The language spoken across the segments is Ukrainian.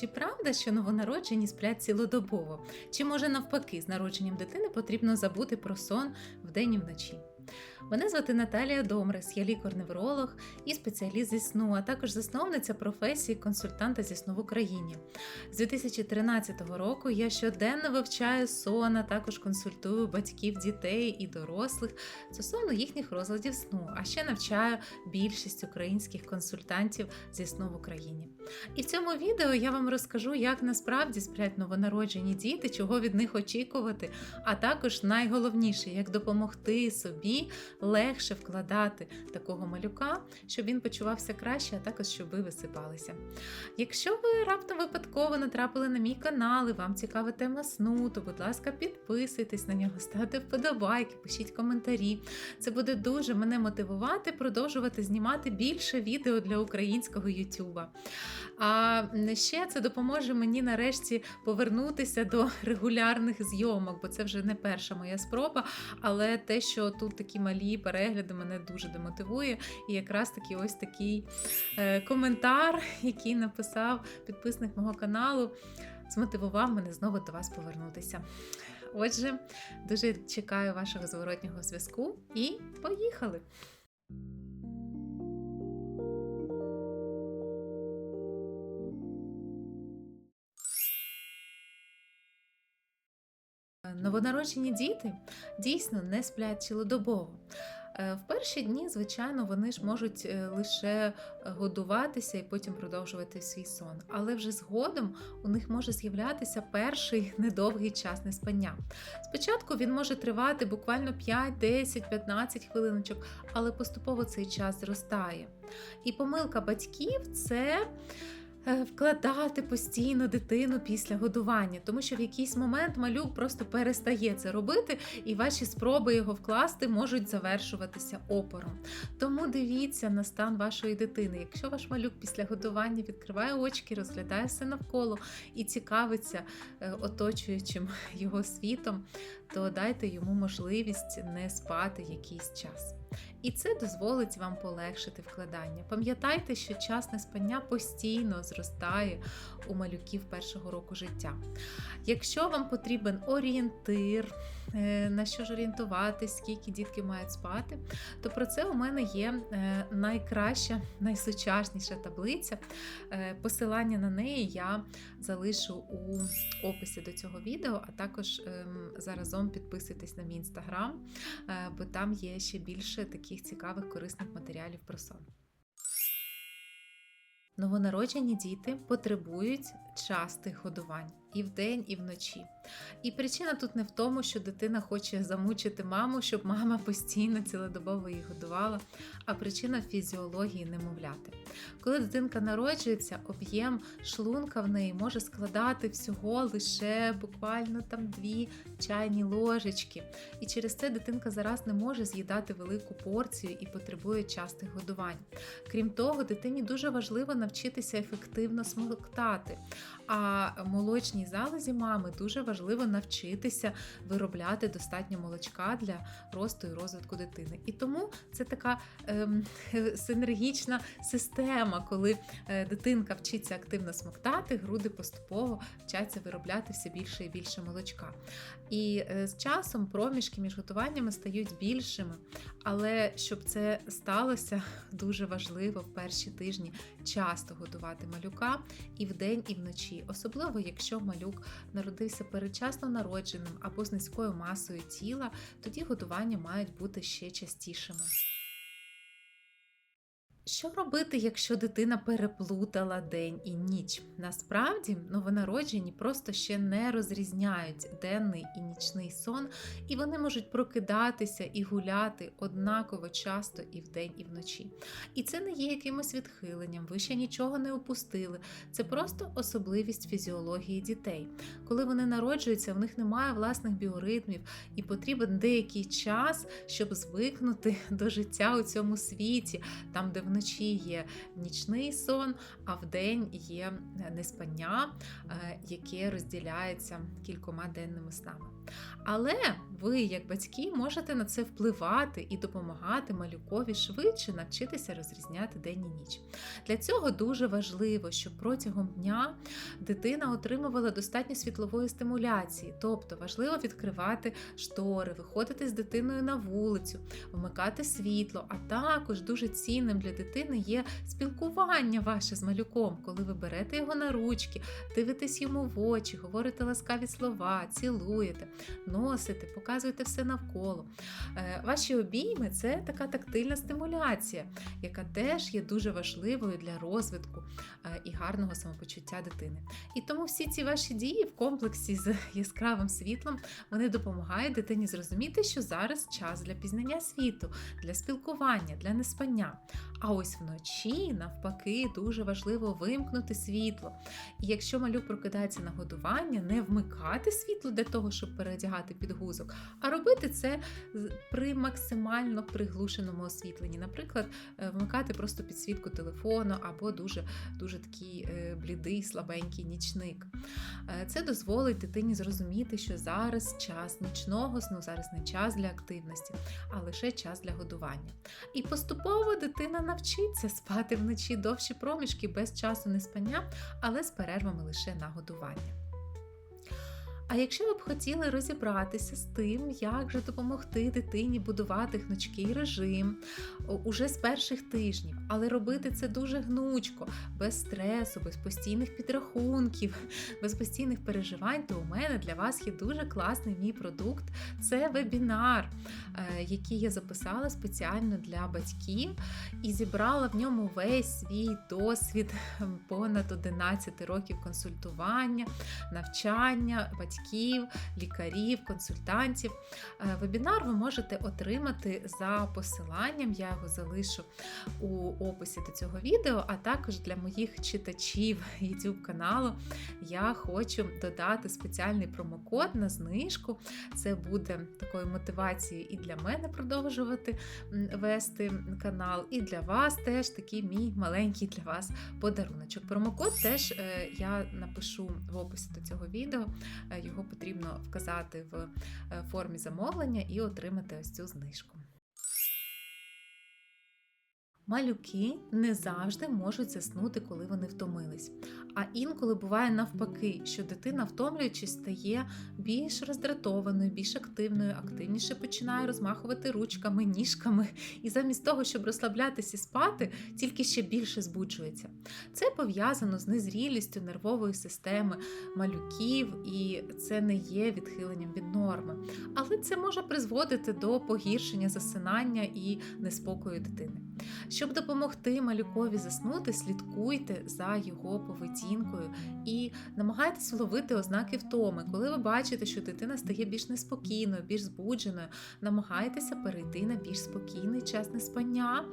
Чи правда, що новонароджені сплять цілодобово? Чи може навпаки, з народженням дитини потрібно забути про сон вдень і вночі? Мене звати Наталія Домрес, я лікар-невролог і спеціаліст зі сну, а також засновниця професії консультанта зі сну в Україні. З 2013 року я щоденно вивчаю сон, а також консультую батьків, дітей і дорослих стосовно їхніх розладів сну, а ще навчаю більшість українських консультантів зі сну в Україні. І в цьому відео я вам розкажу, як насправді сплять новонароджені діти, чого від них очікувати, а також найголовніше, як допомогти собі легше вкладати такого малюка, щоб він почувався краще, а також щоб ви висипалися. Якщо ви раптом випадково натрапили на мій канал і вам цікава тема сну, то, будь ласка, підписуйтесь на нього, ставте вподобайки, пишіть коментарі. Це буде дуже мене мотивувати продовжувати знімати більше відео для українського Ютуба. А ще це допоможе мені нарешті повернутися до регулярних зйомок, бо це вже не перша моя спроба. Але те, що тут такі малі перегляди, мене дуже демотивує. І якраз таки ось такий е, коментар, який написав підписник мого каналу, змотивував мене знову до вас повернутися. Отже, дуже чекаю вашого зворотнього зв'язку і поїхали! Новонароджені діти дійсно не сплять цілодобово. Е, В перші дні, звичайно, вони ж можуть е, лише годуватися і потім продовжувати свій сон. Але вже згодом у них може з'являтися перший недовгий час неспання. Спочатку він може тривати буквально 5, 10, 15 хвилиночок, але поступово цей час зростає. І помилка батьків це. Е, Вкладати постійно дитину після годування, тому що в якийсь момент малюк просто перестає це робити, і ваші спроби його вкласти можуть завершуватися опором. Тому дивіться на стан вашої дитини. Якщо ваш малюк після годування відкриває очки, розглядає все навколо і цікавиться е, оточуючим його світом, то дайте йому можливість не спати якийсь час. І це дозволить вам полегшити вкладання. Пам'ятайте, що час неспання постійно зростає у малюків першого року життя. Якщо вам потрібен орієнтир, на що ж орієнтуватись, скільки дітки мають спати, то про це у мене є е, найкраща, найсучасніша таблиця. Е, Посилання на неї я залишу у описі до цього відео, а також ем, заразом підписуйтесь на мій інстаграм, е, бо там є ще більше таких цікавих корисних матеріалів про сон. Новонароджені діти потребують частих годувань і вдень, і вночі. І причина тут не в тому, що дитина хоче замучити маму, щоб мама постійно цілодобово її годувала, а причина в фізіології немовляти. Коли дитинка народжується, об'єм шлунка в неї може складати всього лише буквально там дві чайні ложечки. І через це дитинка зараз не може з'їдати велику порцію і потребує частих годувань. Крім того, дитині дуже важливо навчитися ефективно смоктати. А молочній залозі мами дуже важливо навчитися виробляти достатньо молочка для росту і розвитку дитини. І тому це така ем, синергічна система, коли е, дитинка вчиться активно смоктати, груди поступово вчаться виробляти все більше і більше молочка. І е, з часом проміжки між готуваннями стають більшими. Але щоб це сталося, дуже важливо в перші тижні часто годувати малюка і вдень, і вночі, особливо якщо малюк народився передчасно народженим або з низькою масою тіла, тоді годування мають бути ще частішими. Що робити, якщо дитина переплутала день і ніч? Насправді новонароджені просто ще не розрізняють денний і нічний сон, і вони можуть прокидатися і гуляти однаково часто і вдень, і вночі. І це не є якимось відхиленням, ви ще нічого не опустили. Це просто особливість фізіології дітей. Коли вони народжуються, в них немає власних біоритмів, і потрібен деякий час, щоб звикнути до життя у цьому світі, там, де в вночі є нічний сон, а вдень є неспання, е, яке розділяється кількома денними снами. Але ви, як батьки, можете на це впливати і допомагати малюкові швидше навчитися розрізняти день і ніч. Для цього дуже важливо, щоб протягом дня дитина отримувала достатньо світлової стимуляції, тобто важливо відкривати штори, виходити з дитиною на вулицю, вмикати світло, а також дуже цінним для дитини є спілкування ваше з малюком, коли ви берете його на ручки, дивитесь йому в очі, говорите ласкаві слова, цілуєте, носите, показуєте все навколо. Е, Ваші обійми це така тактильна стимуляція, яка теж є дуже важливою для розвитку е, і гарного самопочуття дитини. І тому всі ці ваші дії в комплексі з яскравим світлом вони допомагають дитині зрозуміти, що зараз час для пізнання світу, для спілкування, для неспання. А ось вночі, навпаки, дуже важливо вимкнути світло. І якщо малюк прокидається на годування, не вмикати світло для того, щоб переодягати підгузок, а робити це при максимально приглушеному освітленні. Наприклад, е, вмикати просто підсвітку телефону або дуже, дуже такий е, блідий, слабенький нічник. Е, Це дозволить дитині зрозуміти, що зараз час нічного сну, зараз не час для активності, а лише час для годування. І поступово дитина навчиться спати вночі довші проміжки без часу неспання, але з перервами лише на годування. А якщо ви б хотіли розібратися з тим, як же допомогти дитині будувати гнучкий режим уже з перших тижнів, але робити це дуже гнучко, без стресу, без постійних підрахунків, без постійних переживань, то у мене для вас є дуже класний мій продукт. Це вебінар, е, який я записала спеціально для батьків і зібрала в ньому весь свій досвід ем, понад 11 років консультування, навчання батьків, лікарів, консультантів. Е, Вебінар ви можете отримати за посиланням, я його залишу у описі до цього відео, а також для моїх читачів YouTube каналу я хочу додати спеціальний промокод на знижку. Це буде такою мотивацією і для мене продовжувати вести канал, і для вас теж такий мій маленький для вас подаруночок. Промокод теж е, я напишу в описі до цього відео. Його потрібно вказати в е, формі замовлення і отримати ось цю знижку. Малюки не завжди можуть заснути, коли вони втомились. А інколи буває навпаки, що дитина, втомлюючись, стає більш роздратованою, більш активною, активніше починає розмахувати ручками, ніжками, і замість того, щоб розслаблятися і спати, тільки ще більше збуджується. Це пов'язано з незрілістю нервової системи малюків, і це не є відхиленням від норми. Але це може призводити до погіршення засинання і неспокою дитини. Щоб допомогти малюкові заснути, слідкуйте за його поведінкою і намагайтесь ловити ознаки втоми. Коли ви бачите, що дитина стає більш неспокійною, більш збудженою, намагайтеся перейти на більш спокійний час неспання.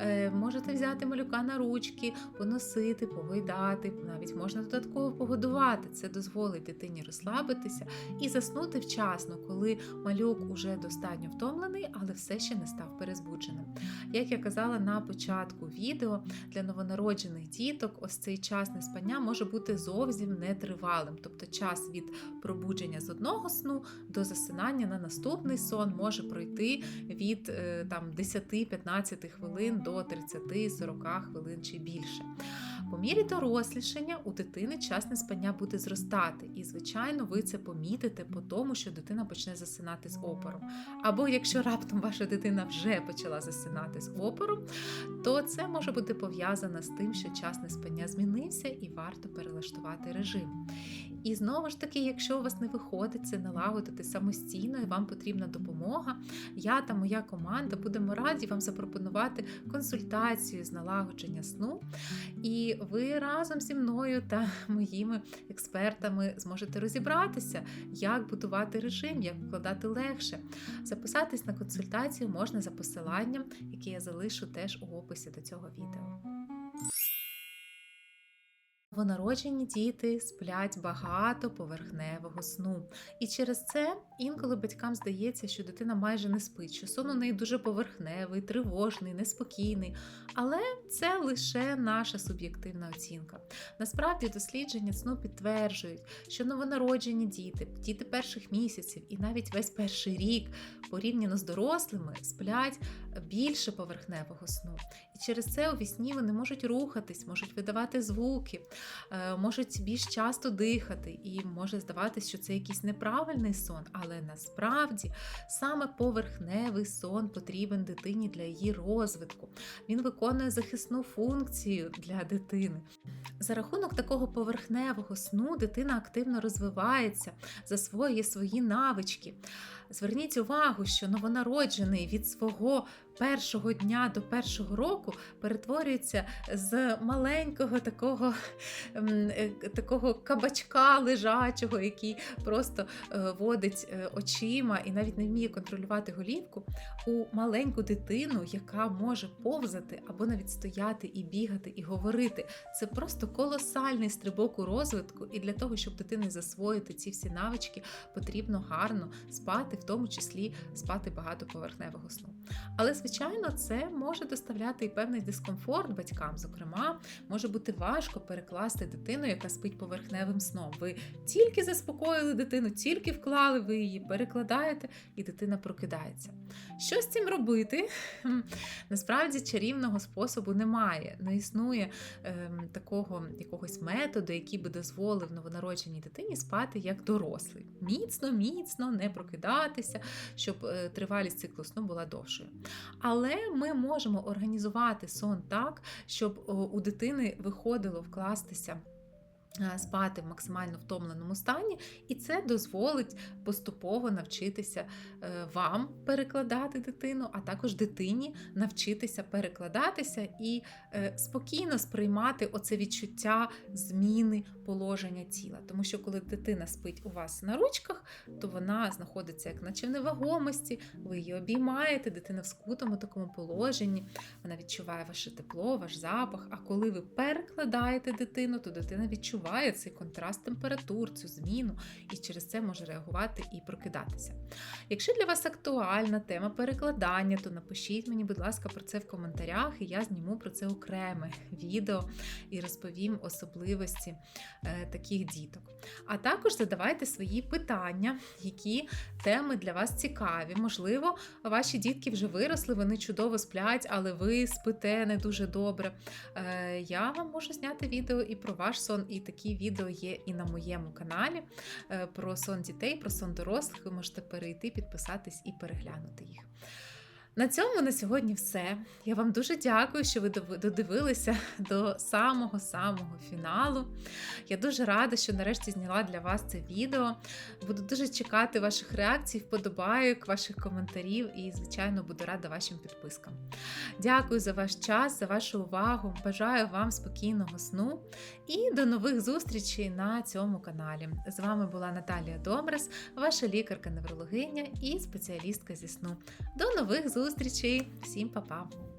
Е, можете взяти малюка на ручки, поносити, погойдати, навіть можна додатково погодувати. Це дозволить дитині розслабитися і заснути вчасно, коли малюк уже достатньо втомлений, але все ще не став перезбудженим. Як я казала на початку відео, для новонароджених діток ось цей час неспання може бути зовсім нетривалим. Тобто час від пробудження з одного сну до засинання на наступний сон може пройти від е, там 10-15 хвилин до 30-40 хвилин чи більше. По мірі дорослішання у дитини час неспання буде зростати, і, звичайно, ви це помітите по тому, що дитина почне засинати з опором. Або якщо раптом ваша дитина вже почала засинати з опором, то це може бути пов'язано з тим, що час неспання змінився і варто перелаштувати режим. І знову ж таки, якщо у вас не виходить це налагодити самостійно і вам потрібна допомога, я та моя команда будемо раді вам запропонувати консультацію з налагодження сну. І ви разом зі мною та моїми експертами зможете розібратися, як будувати режим, як вкладати легше. Записатись на консультацію можна за посиланням, яке я залишу теж у описі до цього відео. Новонароджені діти сплять багато поверхневого сну. І через це інколи батькам здається, що дитина майже не спить, що сон у неї дуже поверхневий, тривожний, неспокійний. Але це лише наша суб'єктивна оцінка. Насправді дослідження сну підтверджують, що новонароджені діти, діти перших місяців і навіть весь перший рік порівняно з дорослими сплять більше поверхневого сну. І через це у вісні вони можуть рухатись, можуть видавати звуки, можуть більш часто дихати, і може здаватися, що це якийсь неправильний сон, але насправді саме поверхневий сон потрібен дитині для її розвитку. Він виконує захисну функцію для дитини. За рахунок такого поверхневого сну дитина активно розвивається, засвоює свої навички. Зверніть увагу, що новонароджений від свого першого дня до першого року перетворюється з маленького такого ем, е, такого кабачка лежачого, який просто е, водить е, очима і навіть не вміє контролювати голівку, у маленьку дитину, яка може повзати або навіть стояти і бігати, і говорити. Це просто колосальний стрибок у розвитку, і для того, щоб дитини засвоїти ці всі навички, потрібно гарно спати, в тому числі спати багато поверхневого сну. Але, звичайно, це може доставляти і певний дискомфорт батькам. Зокрема, може бути важко перекласти дитину, яка спить поверхневим сном. Ви тільки заспокоїли дитину, тільки вклали, ви її перекладаєте, і дитина прокидається. Що з цим робити? Насправді чарівного способу немає. Не існує такого якогось методу, який би дозволив новонародженій дитині спати як дорослий. Міцно, міцно не прокидатися, щоб е, тривалість циклу сну була довшою. Але ми можемо організувати сон так, щоб у дитини виходило вкластися. Е, Спати в максимально втомленому стані, і це дозволить поступово навчитися е, вам перекладати дитину, а також дитині навчитися перекладатися і е, спокійно сприймати оце відчуття зміни положення тіла. Тому що коли дитина спить у вас на ручках, то вона знаходиться як наче в невагомості, ви її обіймаєте, дитина в скутому такому положенні, вона відчуває ваше тепло, ваш запах. А коли ви перекладаєте дитину, то дитина відчуває цей контраст температур, цю зміну, і через це може реагувати і прокидатися. Якщо для вас актуальна тема перекладання, то напишіть мені, будь ласка, про це в коментарях, і я зніму про це окреме відео і розповім особливості е, таких діток. А також задавайте свої питання, які теми для вас цікаві. Можливо, ваші дітки вже виросли, вони чудово сплять, але ви спите не дуже добре. Е, Я вам можу зняти відео і про ваш сон, і такі відео є і на моєму каналі е, про сон дітей, про сон дорослих. Ви можете перейти, підписатись і переглянути їх. На цьому на сьогодні все. Я вам дуже дякую, що ви додивилися до самого-самого фіналу. Я дуже рада, що нарешті зняла для вас це відео. Буду дуже чекати ваших реакцій, вподобайок, ваших коментарів і, звичайно, буду рада вашим підпискам. Дякую за ваш час, за вашу увагу. Бажаю вам спокійного сну і до нових зустрічей на цьому каналі. З вами була Наталія Домрес, ваша лікарка-неврологиня і спеціалістка зі сну. До нових зустрічей! Всім па-па!